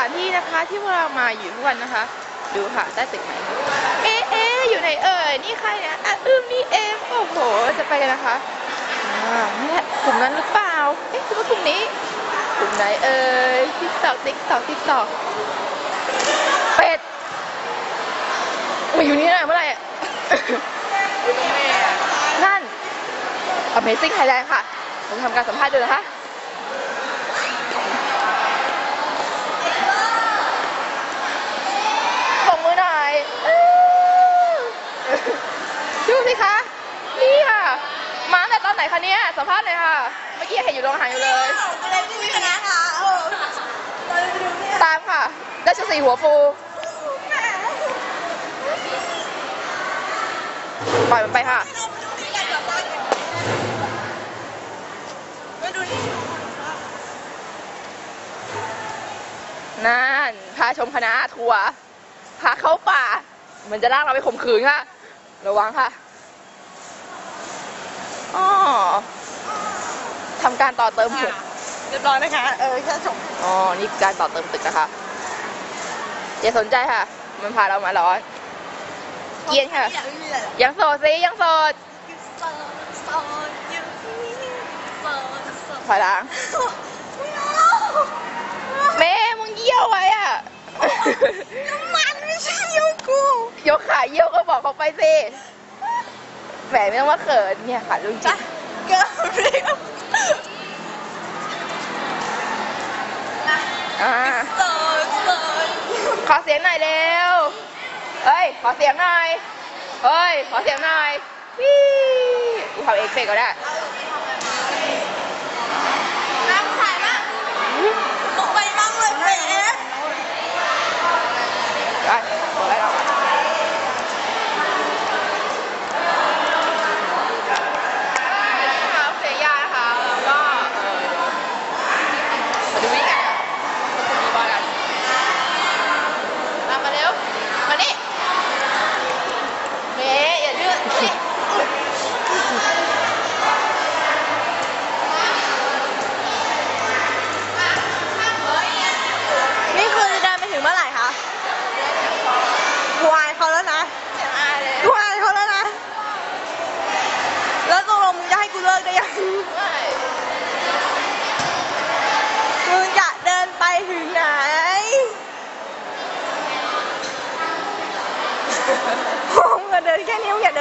านที่นะคะที่พวกเรามาอยู่ทุกวันนะคะ ดูค่ะใต้ตึกไหนเอ๊ะเอ๊ะอยู่ไหนเอ่ยนี่ใครเนี่ยอะอึมนี่เองโอ้โห จะไปกันนะคะอ่านี่แหละกลุ่มนั้นหรือเปล่าเอ๊ะหรือว่ากลุ่มนี้กลุ่มไหนเอ่ยติ๊กตอกติ๊กตอกติ๊กตอกเป็ดมาอยู่นี่หนะเมื่อไหร่อะ นั่น Amazing Thailand ค่ะ ผมทำการสัมภาษณ์ดูนะคะ ส่งมือหน่อยอื้อดู สิคะนี่ค่ะ มาตั้งแต่ตอนไหนคะเนี่ยสัมภาษณ์หน่อยค่ะ เมื่อกี้เห็นอยู่โรงอาหารอยู่เลยอะไรที่มีคณะค่ะโอ้เราไปดูเนี่ยตามค่ะราชสีห์หัวฟูปล่อยมันไปค่ะมาดูนี่นั่น พาชมคณะทัวร์ พาเข้าป่า มันจะลากเราไปข่มขืนค่ะ ระวังค่ะ อ๋อทำการต่อเติมตึกเรียบร้อยนะคะ เออแค่ชมอ๋อ นี่การต่อเติมตึกนะคะอย่าสนใจค่ะ มันพาเรามาร้อน เกรียนค่ะไม่มีอะไรหรอกยังโสดสิยังโสดโสดโสดอยู่นี่โสดโสดถอยหลังไม่เอาแม่มึงเยี่ยวไว้อะน้ำมันไม่ใช่ยูกู ยกขาเยี่ยวก็บอกเขาไปสิ แหมไม่ต้องมาเขินเนี่ยค่ะลุงจิจ้ะเกินเรียบอ่าโสดโสดขอเสียงหน่อยเร็วเฮ้ย ขอเสียงหน่อย เฮ้ย ขอเสียงหน่อยวิกูทำเอฟเฟกต์ก็ได้น้ำถ่ายมากตกไปมากเลยเป๊ะ ได้บอกได้แล้วเสียยานะคะแล้วก็เออมาดูวิ่งอะมีบอลกันตามมาเร็ว มานี่เมย์อย่าดื้อนี่ นี่คือจะเดินไปถึงเมื่อไหร่คะกูอายเขาแล้วนะ อ่าเลย กูอายเขาแล้วนะ แล้วตกลงมึงจะให้กูเลิกได้ยัง ไม่ มึงจะเดินไปถึงไหน มึงจะเ